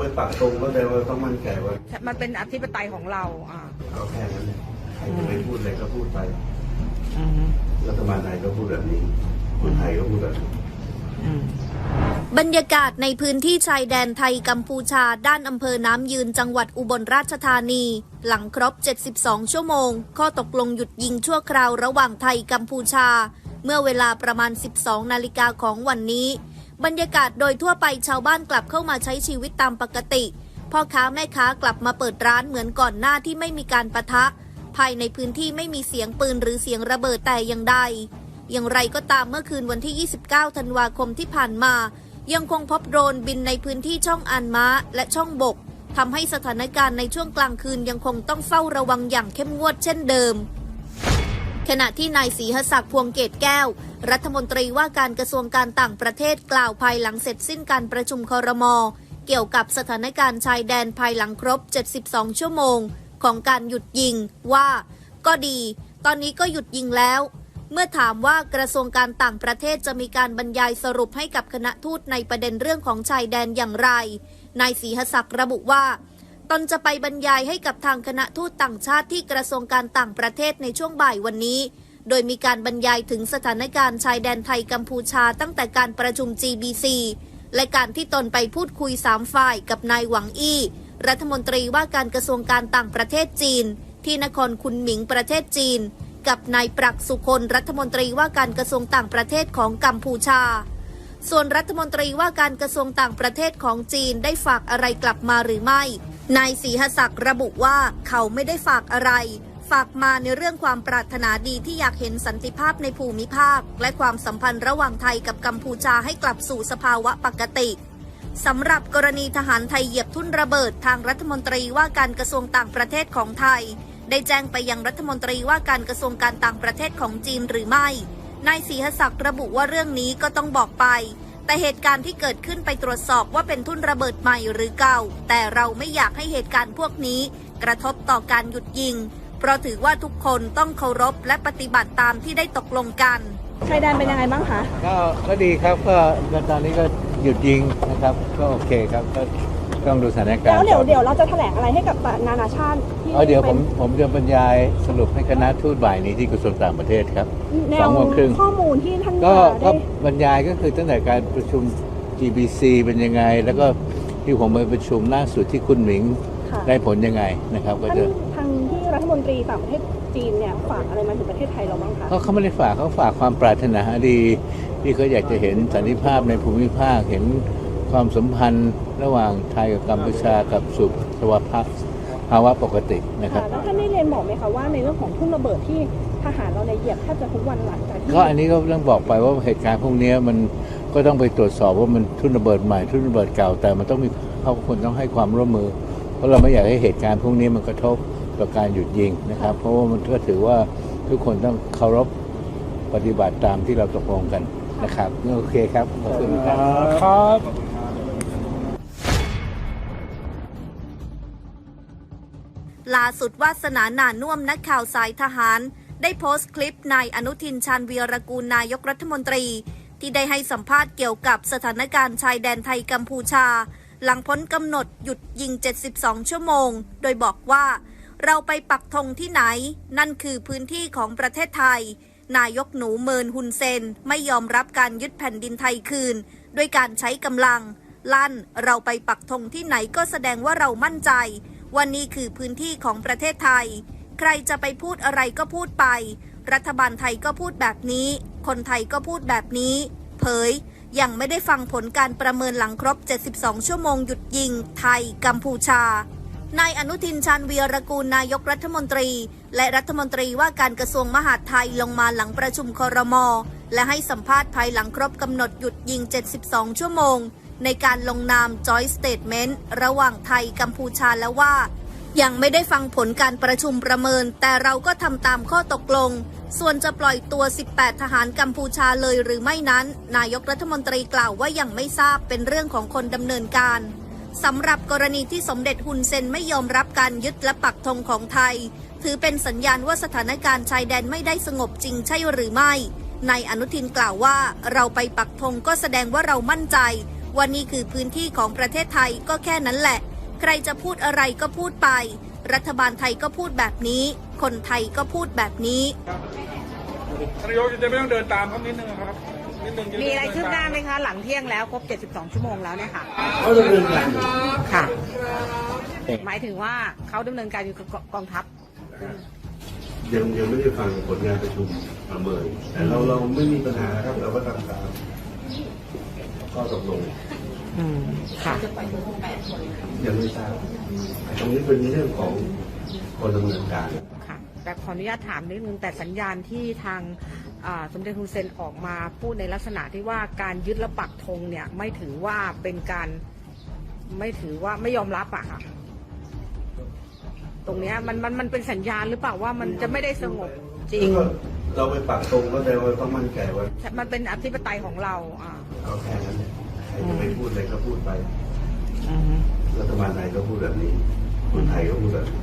ไปปักตรงก็แปลว่าต้องมั่นใจว่ามันเป็นอธิปไตยของเราอ่าก็แค่นั้นเองใครจะไปพูดอะไรก็พูดไปอืมรัฐบาลไทยก็พูดแบบนี้ คนไทยก็พูดแบบนี้อืมบรรยากาศในพื้นที่ชายแดนไทยกัมพูชาด้านอำเภอน้ำยืนจังหวัดอุบลราชธานี หลังครบ 72 ชั่วโมง ข้อตกลงหยุดยิงชั่วคราวระหว่างไทยกัมพูชา เมื่อเวลาประมาณ 12 นาฬิกาของวันนี้ บรรยากาศโดยทั่วไปชาวบ้านกลับเข้ามาใช้ชีวิตตามปกติ พ่อค้าแม่ค้ากลับมาเปิดร้านเหมือนก่อนหน้าที่ไม่มีการปะทะ ภายในพื้นที่ไม่มีเสียงปืนหรือเสียงระเบิดแต่อย่างใด อย่างไรก็ตามเมื่อคืนวันที่ 29 ธันวาคมที่ผ่านมา ยังคงพบโดรนบินในพื้นที่ช่องอันม้าและช่องบกทำให้สถานการณ์ในช่วงกลางคืนยังคงต้องเฝ้าระวังอย่างเข้มงวดเช่นเดิม ขณะที่นายศรีหศักดิ์พวงเกตแก้ว รัฐมนตรีว่าการกระทรวงการต่างประเทศกล่าวภายหลังเสร็จสิ้นการประชุมคอรมอเกี่ยวกับสถานการณ์ชายแดนภายหลังครบ 72 ชั่วโมง ของการหยุดยิงว่า ก็ดี ตอนนี้ก็หยุดยิงแล้ว เมื่อถามว่ากระทรวงการต่างประเทศจะมีการบรรยายสรุปให้กับคณะทูตในประเด็นเรื่องของชายแดนอย่างไรนายศรีหศักดิ์ระบุว่า ตนจะไปบรรยายให้กับทางคณะทูตต่างชาติที่กระทรวงการต่างประเทศในช่วงบ่ายวันนี้ โดยมีการบรรยายถึงสถานการณ์ชายแดนไทยกัมพูชาตั้งแต่การประชุม GBC และการที่ตนไปพูดคุยสามฝ่ายกับนายหวังอี้ รัฐมนตรีว่าการกระทรวงการต่างประเทศจีน ที่นครคุนหมิงประเทศจีน กับนายปรักสุคนรัฐมนตรีว่าการกระทรวงต่างประเทศของกัมพูชา ส่วนรัฐมนตรีว่าการกระทรวงต่างประเทศของจีนได้ฝากอะไรกลับมาหรือไม่ นายศรีหศักดิ์ระบุว่าเขาไม่ได้ฝากอะไร ฝากมาในเรื่องความปรารถนาดีที่อยากเห็นสันติภาพในภูมิภาค และความสัมพันธ์ระหว่างไทยกับกัมพูชาให้กลับสู่สภาวะปกติสำหรับกรณีทหารไทยเหยียบทุ่นระเบิดทางรัฐมนตรีว่าการกระทรวงต่างประเทศของไทย ได้แจ้งไปยังรัฐมนตรีว่าการกระทรวงการต่างประเทศของจีนหรือไม่นายศรีหศักดิ์ระบุว่าเรื่องนี้ก็ต้องบอกไป แต่เหตุการณ์ที่เกิดขึ้นไปตรวจสอบว่าเป็นทุ่นระเบิดใหม่หรือเก่า แต่เราไม่อยากให้เหตุการณ์พวกนี้ กระทบต่อการหยุดยิง เพราะถือว่าทุกคนต้องเคารพและปฏิบัติตามที่ได้ตกลงกันชายแดนเป็นยังไงบ้างคะก็ก็ดีครับก็ก็ตอนนี้ก็หยุดยิงนะครับ ก็โอเคครับก็ ต้องดูสถานการณ์แล้วเดี๋ยวต่อเดี๋ยวเราจะแถลงอะไรให้กับนานาชาติที่เอาเดี๋ยวผป็มนผมจะบรรยายสรุปให้คณะทูตบ่ายนี้ที่กระทรวงต่างประเทศครับแนสอวงโมงครึ่งข้อมูลที่ท่านก็จะก็ได้บรรยายก็คือตั้งแต่การประชุม GBC เป็นยังไง แล้วก็ที่ผมไปประชุมล่าสุดที่คุณหมิงค่ะได้ผลยังไงนะครับ ก็ท่านจะทางที่รัฐมนตรีต่างประเทศจีนเนี่ยฝากอะไรมาถึงประเทศไทยเราบ้างคะเขาเขาไม่ได้ฝากเขาฝากความปรารถนาดีที่เขาอยากจะเห็นสันติภาพในภูมิภาคเห็น ความสัมพันธ์ระหว่างไทยกับกัมพูชากับสุขสวัสดิ์ภาวะปกตินะครับค่ะแล้วท่านได้เรียนบอกไหมคะว่าในเรื่องของทุ่นระเบิดที่ทหารเราเนี่ยเหยียบแทบจะทุกวันหลังจากที่ก็อันนี้ก็ต้องบอกไปว่าเหตุการณ์พวกนี้มันก็ต้องไปตรวจสอบว่ามันทุนระเบิดใหม่ทุนระเบิดเก่าแต่มันต้องมีเขาคนต้องให้ความร่วมมือ เพราะเราไม่อยากให้เหตุการณ์พวกนี้มันกระทบต่อการหยุดยิงนะครับ เพราะว่ามันก็ถือว่าทุกคนต้องเคารพปฏิบัติตามที่เราตกลงกันนะครับโอเคครับขอบคุณครับ ล่าสุดวาสนาหนานุ่วมนักข่าวสายทหาร ได้โพสต์คลิปนายอนุทินชาญวีรกูลนายกรัฐมนตรี ที่ได้ให้สัมภาษณ์เกี่ยวกับสถานการณ์ชายแดนไทยกัมพูชา หลังพ้นกำหนดหยุดยิง 72 ชั่วโมง โดยบอกว่า เราไปปักธงที่ไหน นั่นคือพื้นที่ของประเทศไทย นายกหนูเมินฮุนเซนไม่ยอมรับการยึดแผ่นดินไทยคืน ด้วยการใช้กำลังลั่นเราไปปักธงที่ไหนก็แสดงว่าเรามั่นใจ วันนี้คือพื้นที่ของประเทศไทย ใครจะไปพูดอะไรก็พูดไป รัฐบาลไทยก็พูดแบบนี้ คนไทยก็พูดแบบนี้ เผย ยังไม่ได้ฟังผลการประเมินหลังครบ 72 ชั่วโมงหยุดยิง ไทย กัมพูชานายอนุทินชาญวีรกูลนายกรัฐมนตรี และรัฐมนตรีว่าการกระทรวงมหาดไทยลงมาหลังประชุมคอรมอและให้สัมภาษณ์ภายหลังครบกำหนดหยุดยิง 72 ชั่วโมง ในการลงนาม Joint Statement ระหว่างไทยกัมพูชาแล้วว่า ยังไม่ได้ฟังผลการประชุมประเมิน แต่เราก็ทำตามข้อตกลง ส่วนจะปล่อยตัว 18 ทหารกัมพูชาเลยหรือไม่นั้น นายกรัฐมนตรีกล่าวว่ายังไม่ทราบเป็นเรื่องของคนดำเนินการสำหรับกรณีที่สมเด็จฮุนเซนไม่ยอมรับการยึดและปักธงของไทย ถือเป็นสัญญาณว่าสถานการณ์ชายแดนไม่ได้สงบจริงใช่หรือไม่นายอนุทินกล่าวว่าเราไปปักธงก็แสดงว่าเรามั่นใจ ว่านี่คือพื้นที่ของประเทศไทยก็แค่นั้นแหละ ใครจะพูดอะไรก็พูดไป รัฐบาลไทยก็พูดแบบนี้ คนไทยก็พูดแบบนี้ท่านนายกจะไม่ต้องเดินตามเขานิดนึงครับนิดนึงจด้มีอะไรเดิคืบหน้าตไหมคะ หลังเที่ยงแล้วครบ 72 ชั่วโมงแล้วเนี่ยค่ะเขาดำเนินการอยู่ค่ะ หมายถึงว่าเขาดำเนินการอยู่กับกองทัพยังยังไม่ได้ฟังผลงานประชุมประเมินแต่เราเราไม่มีปัญหาครับเราก็ทำตาม ข้อตกลงอืมค่ะ ยังไม่ทราบตรงนี้เป็นเรื่องของคนดำเนินการ ค่ะแต่ขออนุญาตถามนิดนึงแต่สัญญาณที่ทางอ่าสมเด็จฮุนเซนออกมาพูดในลักษณะที่ว่าการยึดและปักธงเนี่ยไม่ถือว่าเป็นการไม่ถือว่าไม่ยอมรับอะค่ะ ตรงเนี้ยมันมันมันเป็นสัญญาณหรือเปล่าว่ามันจะไม่ได้สงบจริง ก็ เราไปปักตรงก็แต่ว่าต้องมั่นใจว่ามันเป็นอธิปไตยของเราอ่าเอาแค่นั้นเนี่ยใครจะไปพูดอะไรก็พูดไปอืมรัฐบาลไทยก็พูดแบบนี้คนไทยก็พูดแบบนี้